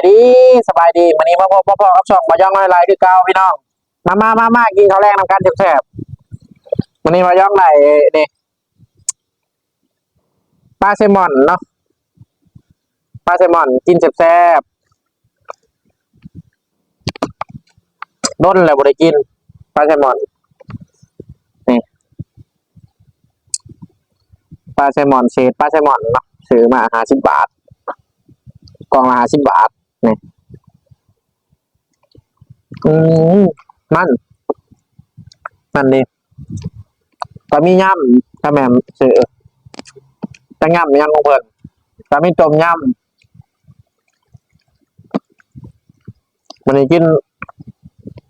ายดีสบายดีวันนี้มาพบมาพอกับช่องมาย่องไลน์คือเก่าพี่น้องมามามามากินข้าวแรงนำกันแซ่บวันนี้มาย่องไหนนี่ปลาแซลมอนเนาะปลาแซลมอนกินแซ่บๆด้นเลยบ่ได้กินปลาแซลมอนนี่ปลาแซลมอนเศษปลาแซลมอนเนาะซื้อมาห้าสิบบาทกล่องละห้าสิบบาท นี่อืมมัน มันดีก็มีย่ำถ้าแม่มซื้อจะย่ำย่ำของเพิ่นก็มีต้มย่ำมันนี้กิน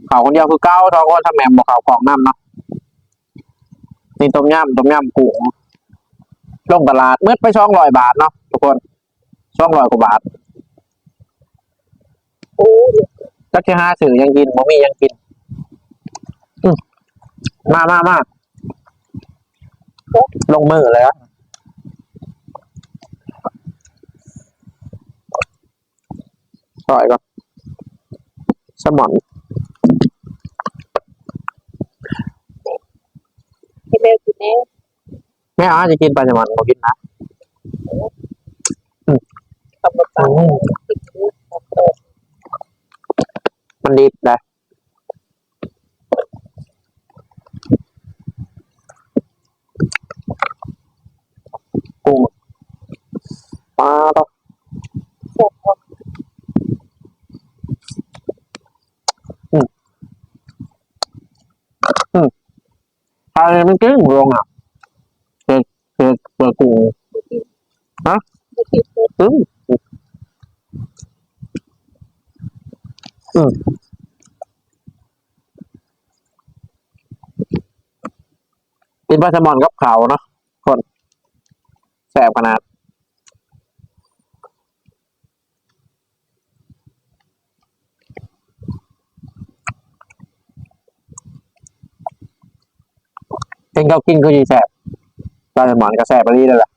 ข้าวคนเดียวคือเก้าทองคนถ้าแมมบอกข้าวของน้ำเนาะนี่ต้มย่ำต้มย่ำกุ้งลงตลาดเมื่อไปช่องร้อยบาทเนาะทุกคนช่องร้อยกว่าบาท จักที่ห้าสื่อยังกินบ่มียังกินอืมมามามาลงมือเลยอะต่อยก่อนสมอนที่แม่กินเองแม่อาจะกินปลาสมอนบ่กินนะ ทำมาฟัง อืม ติดมือทำโต มันดีได้กุ้งปลาต้อง แซ่บพอ ปลาเนี่ยมันเกิ้งลงอะเกิดเกิดเปิดกูฮะอืมอืมกินปลาแซลมอนกับเขาเนาะคนแสบขนาด เองเขากินคือดีแสบปลาแซลมอนก็แสบไปรีเลยแหละ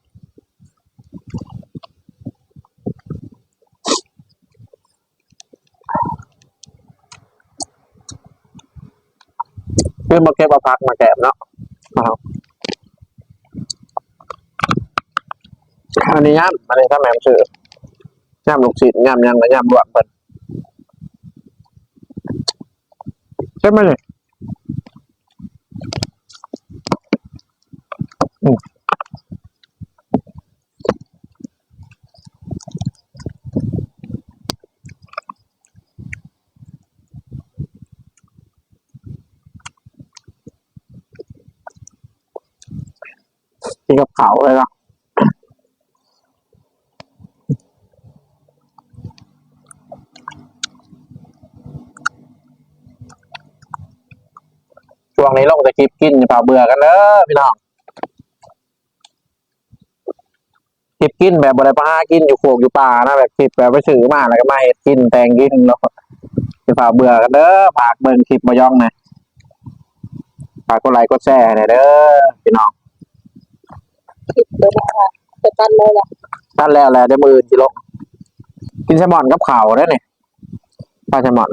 คือมาเก็บเอาพักมาแกะเนาะนะครับอันนี้ย่ำอันนี้ถ้าแม่ซื้อย่ำลูกศิษย์ย่ำยังกับย่ำรวมเปิดใช่ไหมเนี่ย กินกับเขาเลยเนาะช่วงนี้ลงแต่คลิปกินอย่าเบื่อกันเด้อพี่น้องคลิปกินแบบบริปหากินอยู่โขกอยู่ป่านะแบบคลิปแบบไปซื้อมาแล้วก็มาเห็ดกินแตงกินแล้วอย่าเผาเบื่อกันเด้อฝากเบิ่งคลิปมาย่องนะฝากกดไลค์กดแชร์หน่อยเด้อพี่น้อง คิดเลยนะคะจะตันเลยล่ะตันแล้วแหละได้มือจิโลกินแซลมอนกับข่าวได้เนี่ยปลาแซลมอน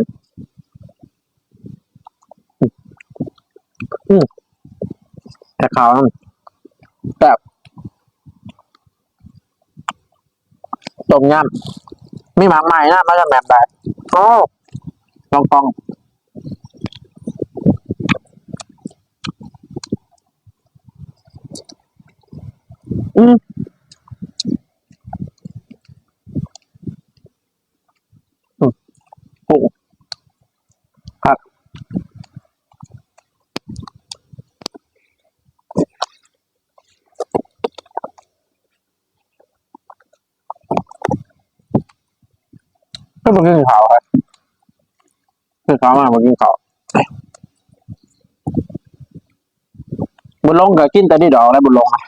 อืมอืมแต่ข่าวนั่นแบบต้มยำมีหมากใหม่นะมาจากแบบใดโอ้ลองกอง อืมครับก็มากินข้าวครับคือข้าวมามากินข้าวบุญลงก็กินแต่ดีดอกแล้วบุญลงอะ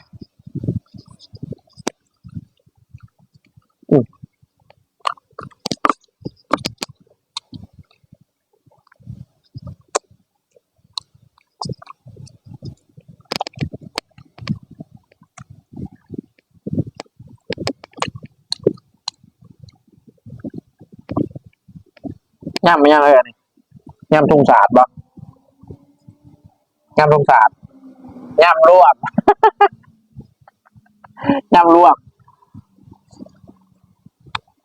ย่ำไม่ย่ำเลยนนี้ย่ำทุ่งสาดบ่ย่ำทุ่งสาดย่ำรวบย่ำรวบ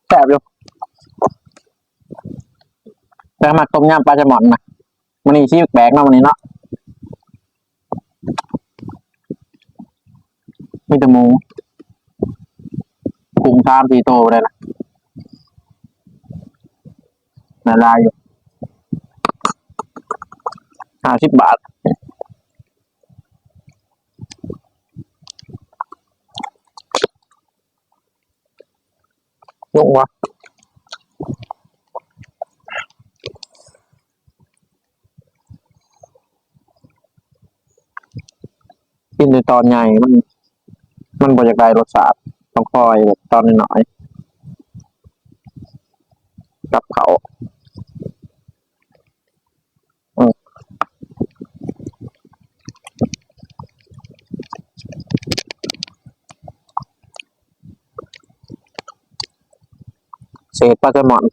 แสบอยู่แต่มาต้มยำปลาแซลมอนนะมันนี่ชีแปลกเนาะมันนี้เนาะมีแต่หมูกุ้งชามสี่โตเลยนะ ละลายอยู่ห้าสิบบาทยุ่งวะกินในตอนใหญ่มัน มันบรจากได้รสชาติต้องคอยแบบตอนน้อยๆกับเขาอืม เศษปลาแซลมอน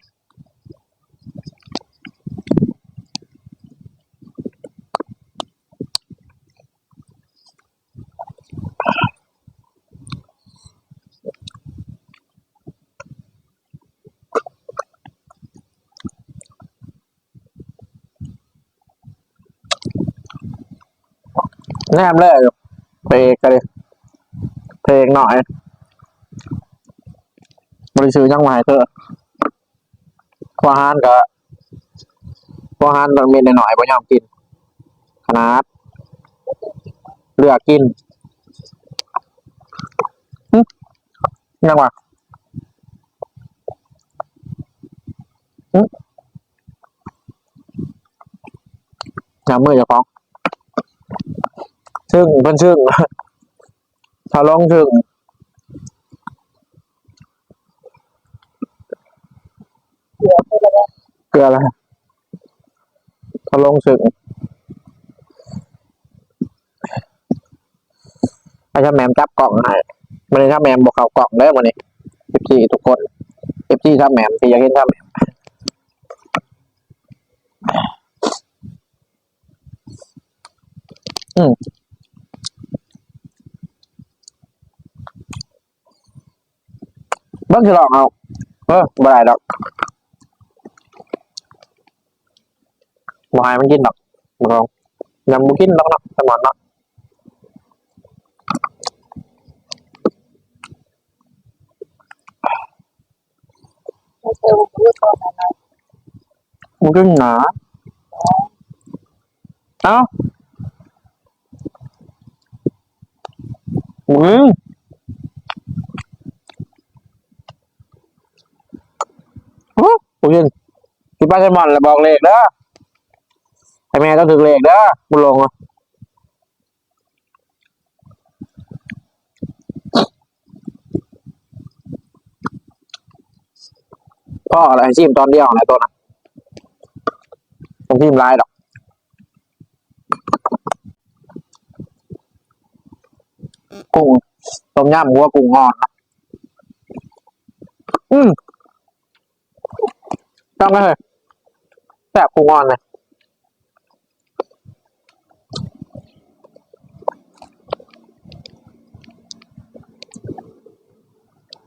แนมเลยเพลงกันเลยเพลงหน่อยบริสุทธิ์ยังไหวเถอะ อฮานก็พอฮานมันมีหน่อยๆบ่ยอมกิน ขนาดเลือกกินยังวะหึยำมือเจะฟ้องซึ่งเพิ่นซึ่งถ้าลองซึ่ง เดี๋ยวไปแล้ว เกลืออะไรถ้าลงซึ่งไอ้ถ้าแมมจับกล่องให้มันนี้ถ้าแมมบอกเขากล่องเด้อมันนี้เอฟซีทุกคนเอฟซีถ้าแมมที่อยากเห็นถ้าแมมอืมเบิ่งสิลองเอาเออบ่ได้ดอก บ่ให้มันกินดอกบ่ลองยังบ่กินดอกเนาะสมอนเนาะไม่เจอว่าพูดตอนนั้นบ่กินหนาเอ้ามึงโอ้บ่กินกินปลาแซลมอนแล้วบอกเลขเด้อให้ แม่ต้องถึงเลขเด้อบ่ลงอะก็อะไรชิมตอนเดียวนะตัวนะผมชิมลายดอกกุ้งต้มยำหัวกุ้งอ่อนนะอืมต้องไหมเลยแซ่บกุ้งอ่อนเลย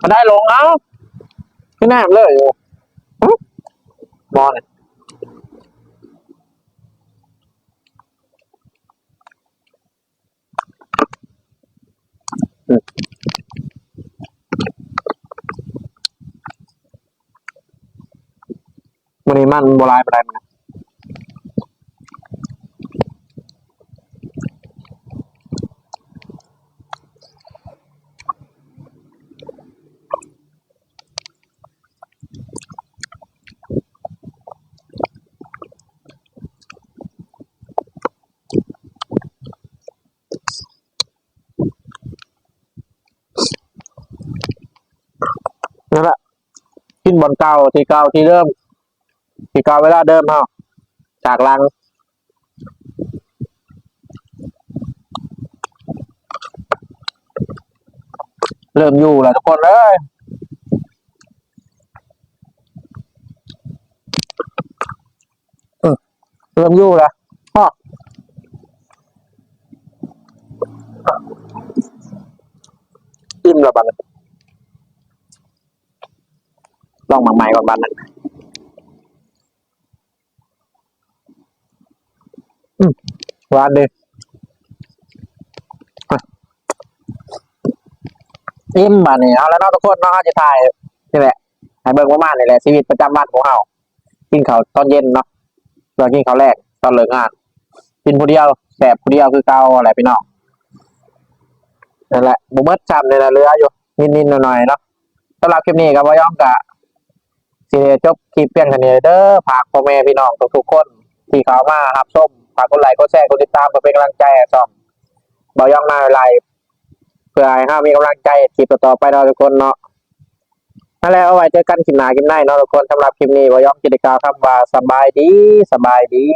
มาได้ลงเอาพี่แนมเลยอยู่มอนอืมมันนี่มันโบราณไปได้มัน นั่นแหละกินบอลเก่าที่เก่าที่เริ่มที่เก่าเวลาเดิมเฮาจากลังเริ่มอยู่แล้วทุกคนเลยเริ่มยู่แล้วพ่ออิ่มแล้วบัดนลอง หมักใหม่ก่อนบัดนั้นหวานดีอะอิ่มบัดนี้เอาแล้วเนาะทุกคนนาะเราจะถ่ายนี่แหละให้เบิ่งประมาณนี่แหละชีวิตประจำวันของเรากินข้าวตอนเย็นเนาะเรากินข้าวแรกตอนเลิกงาน กินผู้เดียวแสบผู้เดียวคือเกาอะไรพี่น้องนั่นแหละบุมดจำเลยนะเรืออยู่นิดๆหน่อยๆเนาะสำหรับคลิปนี้ก็บ่ย่อมกะ สิได้จบคลิปเพียงเท่านี้เด้อฝากพ่อแม่พี่น้องทุกๆคน ที่เข้ามารับชมฝากกดไลค์กดแชร์กดติดตามเพื่อเป็นกำลังใจให้ช่องบ่ย่องมาไลฟ์เพื่อให้เฮามีกำลังใจคลิปต่อๆไปเนาทุกคนเนาะนั่นแหละเอาไว้เจอกันคลิปหน้าคลิปหน้าเนาะทุกคนสำหรับคลิปนี้บ่ย่องกิจกรรมคำว่าสบายดีสบายดี